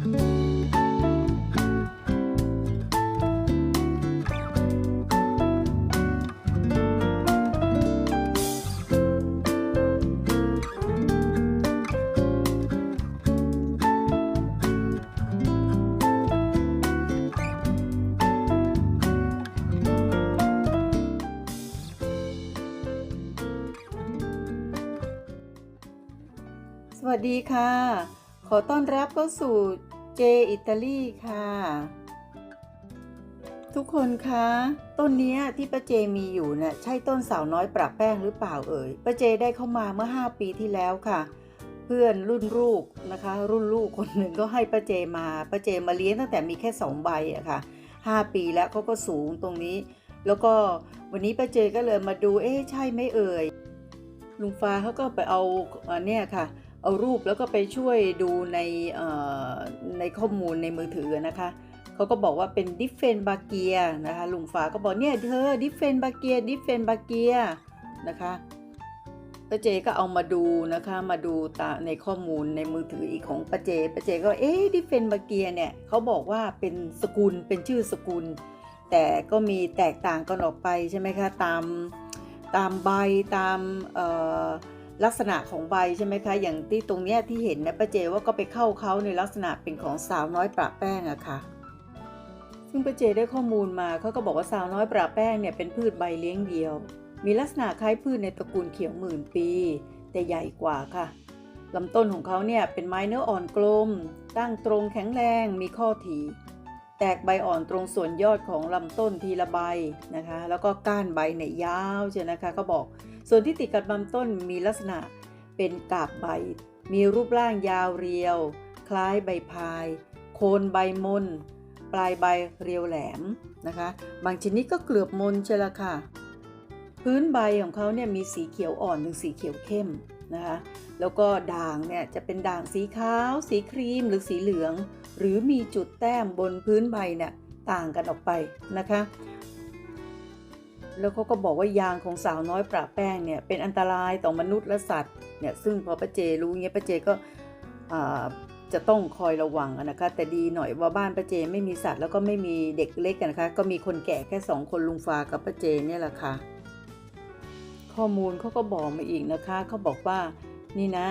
สวัสดีค่ะ ขอต้อนรับเข้าสู่ เจอิตาลีค่ะ ทุกคนคะ ต้นนี้ที่ป้าเจมีอยู่เนะ่ะใช่ต้นสาวน้อยปรับแป้งหรือเปล่าเอ่ยป้าเจได้เข้ามาเมื่อ 5 ปีที่แล้วค่ะ เพื่อนรุ่นลูกนะคะ รุ่นลูกคนหนึ่งก็ให้ป้าเจมาป้าเจมาเลี้ยงตั้งแต่มีแค่สองใบอะค่ะ 5 ปีแล้วเขาก็สูงตรงนี้ แล้วก็วันนี้ป้าเจก็เลยมาดูเอ๊ะใช่ไหมเอ่ยลุงฟ้าเขาก็ไปเอาเนี้ยค่ะ เอารูปแล้วก็ไปช่วยดูในในข้อมูลในมือถือนะคะเขาก็บอกว่าเป็นดิฟเฟนบาเกียนะคะลุงฟ้าก็บอกเนี่ยเธอดิฟเฟนบาเกียดิฟเฟนบาเกียนะคะป้าเจก็เอามาดูนะคะมาดูตาในข้อมูลในมือถืออีกของป้าเจป้าเจก็เอ๊ะดิฟเฟนบาเกียเนี่ยเขาบอกว่าเป็นสกุลเป็นชื่อสกุล แต่ก็มีแตกต่างกันออกไปใช่ไหมคะตามตามใบตามเอ่อ ลักษณะของใบใช่ไหมคะอย่างที่ตรงเนี้ยที่เห็นนะป้าเจว่าก็ไปเข้าเขาในลักษณะเป็นของสาวน้อยประแป้งอะค่ะ ซึ่งป้าเจได้ข้อมูลมาเขาก็บอกว่าสาวน้อยประแป้งเนี่ยเป็นพืชใบเลี้ยงเดียว มีลักษณะคล้ายพืชในตระกูลเขียวหมื่นปี แต่ใหญ่กว่าค่ะลำต้นของเขาเนี่ยเป็นไม้เนื้ออ่อนกลม ตั้งตรงแข็งแรงมีข้อถีแตกใบอ่อนตรงส่วนยอดของลำต้นทีละใบนะคะ แล้วก็ก้านใบเนี่ยยาวใช่นะคะเขาบอก ส่วนที่ติดกับลำต้นมีลักษณะเป็นกาบใบ มีรูปร่างยาวเรียว คล้ายใบพาย โคนใบมน ปลายใบเรียวแหลมนะคะ บางชนิดก็เกลือบมนใช่ละค่ะ พื้นใบของเขาเนี่ยมีสีเขียวอ่อนถึงสีเขียวเข้มนะคะแล้วก็ด่างเนี่ยจะเป็นด่างสีขาว สีครีมหรือสีเหลือง หรือมีจุดแต้มบนพื้นใบเนี่ยต่างกันออกไปนะคะ แล้วเขาก็บอกว่ายางของสาวน้อยประแป้งเนี่ยเป็นอันตรายต่อมนุษย์และสัตว์เนี่ยซึ่งพอป้าเจรู้เงี้ยป้าเจก็จะต้องคอยระวังนะคะ แต่ดีหน่อยว่าบ้านป้าเจไม่มีสัตว์แล้วก็ไม่มีเด็กเล็กนะคะ ก็มีคนแก่แค่สองคนลุงฟ้ากับป้าเจเนี่ยแหละค่ะ ข้อมูลเขาก็บอกมาอีกนะคะเขาบอกว่านี่นะ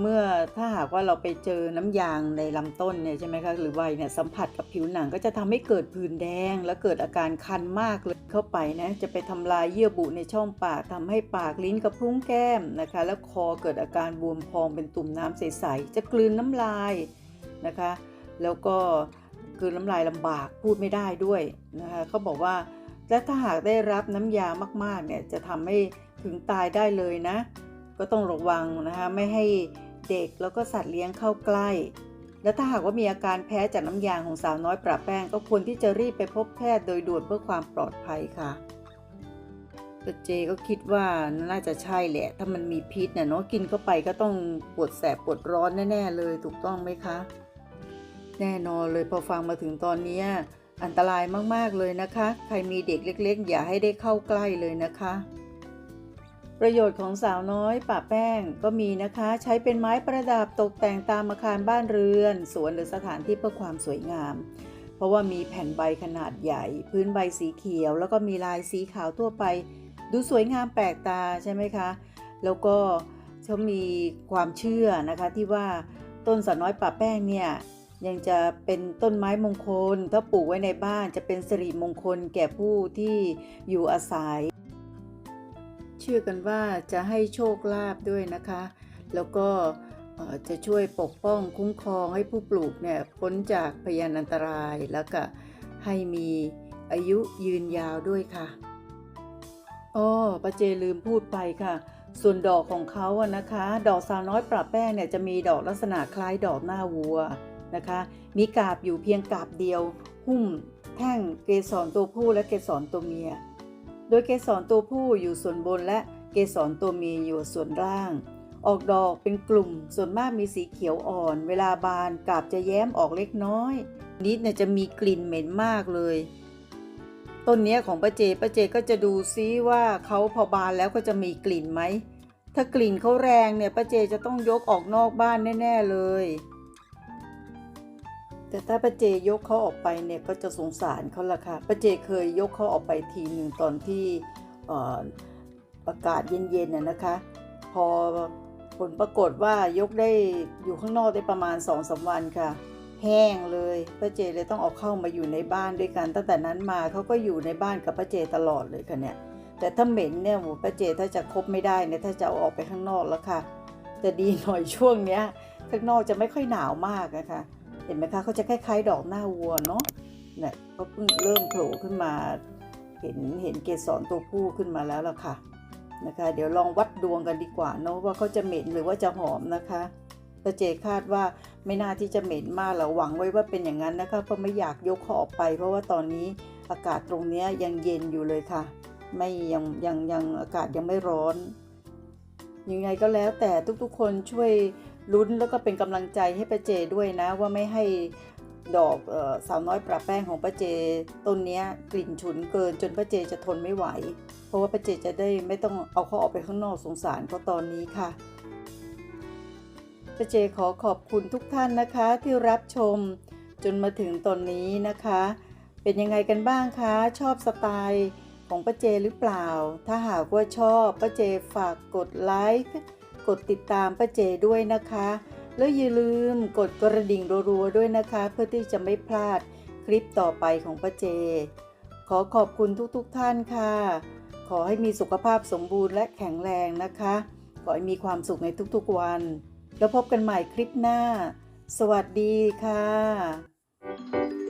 เมื่อถ้าหากว่าเราไปเจอน้ำยางในลำต้นเนี่ยใช่ไหมคะหรือใบเนี่ยสัมผัสกับผิวหนังก็จะทำให้เกิดผื่นแดง และเกิดอาการคันมากเลยเข้าไปนะจะไปทำลายเยื่อบุในช่องปากทำให้ปากลิ้นกระพุ้งแก้มนะคะ แล้วคอเกิดอาการบวมพองเป็นตุ่มน้ำใสๆจะกลืนน้ำลายนะคะ แล้วก็กลืนน้ำลายลำบากพูดไม่ได้ด้วยนะคะเขาบอกว่าและถ้าหากได้รับน้ำยามากๆเนี่ยจะทำให้ถึงตายได้เลยนะ ก็ต้องระวังนะคะไม่ให้ เด็กแล้วก็สัตว์เลี้ยงเข้าใกล้ และถ้าหากว่ามีอาการแพ้จากน้ำยางของสาวน้อยปราแป้ง ก็ควรที่จะรีบไปพบแพทย์โดยด่วนเพื่อความปลอดภัยค่ะแต่เจก็คิดว่าน่าจะใช่แหละ ถ้ามันมีพิษเนี่ยเนาะกินเข้าไปก็ต้องปวดแสบปวดร้อนแน่ๆเลยถูกต้องไหมคะ แน่นอนเลยพอฟังมาถึงตอนนี้อันตรายมากๆเลยนะคะ ใครมีเด็กเล็ก ๆ อย่าให้ได้เข้าใกล้เลยนะคะ ประโยชน์ของสาวน้อยป่าแป้งก็มีนะคะ ใช้เป็นไม้ประดับตกแต่งตามอาคารบ้านเรือน สวนหรือสถานที่เพื่อความสวยงาม เพราะว่ามีแผ่นใบขนาดใหญ่ พื้นใบสีเขียว แล้วก็มีลายสีขาวทั่วไป ดูสวยงามแปลกตาใช่ไหมคะ แล้วก็เขามีความเชื่อนะคะที่ว่าต้นสาวน้อยป่าแป้งเนี่ยยังจะเป็นต้นไม้มงคล ถ้าปลูกไว้ในบ้านจะเป็นสิริมงคลแก่ผู้ที่อยู่อาศัย เชื่อกันว่าจะให้โชคลาภด้วยนะคะ แล้วก็จะช่วยปกป้องคุ้มครองให้ผู้ปลูกเนี่ยพ้นจากพยานอันตรายแล้วก็ให้มีอายุยืนยาวด้วยค่ะอ้อป้าเจลืมพูดไปค่ะ ส่วนดอกของเขาอะนะคะ ดอกสาวน้อยปราบแป้งเนี่ยจะมีดอกลักษณะคล้ายดอกหน้าวัวนะคะ มีกาบอยู่เพียงกาบเดียว หุ้มแท่งเกสรตัวผู้และเกสรตัวเมีย โดยเกสรตัวผู้อยู่ส่วนบนและเกสรตัวเมียอยู่ส่วนล่าง ออกดอกเป็นกลุ่มส่วนมากมีสีเขียวอ่อน เวลาบานกาบจะแย้มออกเล็กน้อย นิดเนี่ยจะมีกลิ่นเหม็นมากเลย ต้นนี้ของป้าเจป้าเจก็จะดูซิว่าเขาพอบานแล้วก็จะมีกลิ่นไหมถ้ากลิ่นเขาแรงเนี่ยป้าเจจะต้องยกออกนอกบ้านแน่ ๆ เลย แต่ถ้าป้าเจยกเขาออกไปเนี่ยก็จะสงสารเขาละค่ะป้าเจเคยยกเขาออกไปทีหนึ่งตอนที่ออากาศเย็นๆน่ะนะคะ พอผลปรากฏว่ายกได้อยู่ข้างนอกได้ประมาณ2องสาวันค่ะ แห้งเลยป้าเจเลยต้องเอาเข้ามาอยู่ในบ้านด้วยกัน ตั้งแต่นั้นมาเขาก็อยู่ในบ้านกับป้าเจตลอดเลยค่ะเนี่ยแต่ถ้าเหม็นเนี่ยป้าเจถ้าจะคบไม่ได้เนี่ยถ้าจะเอาออกไปข้างนอกแล้วค่ะจะดีหน่อยช่วงเนี้ยข้างนอกจะไม่ค่อยหนาวมากนะคะ เห็นไหมคะเขาจะคล้ายๆ ดอกหน้าวัวเนาะเนี่ยเขาเพิ่งเริ่มโผล่ขึ้นมา เห็นเห็นเกสรตัวผู้ขึ้นมาแล้วล่ะค่ะนะคะ เดี๋ยวลองวัดดวงกันดีกว่าเนาะว่าเขาจะเหม็นหรือว่าจะหอมนะคะป้าเจคาดว่าไม่น่าที่จะเหม็นมากหรอกหวังไว้ว่าเป็นอย่างนั้นนะคะเพราะไม่อยากยกเขาออกไป เพราะว่าตอนนี้อากาศตรงนี้ยยังเย็นอยู่เลยค่ะ ไม่ยังยังยังอากาศยังไม่ร้อนยังไงก็แล้วแต่ทุกๆคนช่วย ลุ้นแล้วก็เป็นกำลังใจให้ป้าเจด้วยนะ ว่าไม่ให้ดอกออสาวน้อยปรับแป้งของป้าเจต้นนี้กลิ่นฉุนเกินจนป้าเจจะทนไม่ไหว เพราะว่าป้าเจจะได้ไม่ต้องเอาเขาออกไปข้างนอกสงสารเขาตอนนี้ค่ะป้าเจขอขอบคุณทุกท่านนะคะที่รับชมจนมาถึงตอนนี้นะคะ เป็นยังไงกันบ้างคะชอบสไตล์ของป้าเจหรือเปล่า ถ้าหากว่าชอบป้าเจฝากกดไลค์ กดติดตามป้าเจด้วยนะคะ แล้วอย่าลืมกดกระดิ่งรัวๆด้วยนะคะ เพื่อที่จะไม่พลาดคลิปต่อไปของป้าเจ ขอขอบคุณทุกๆท่านค่ะ ขอให้มีสุขภาพสมบูรณ์และแข็งแรงนะคะ ขอให้มีความสุขในทุกๆวัน แล้วพบกันใหม่คลิปหน้า สวัสดีค่ะ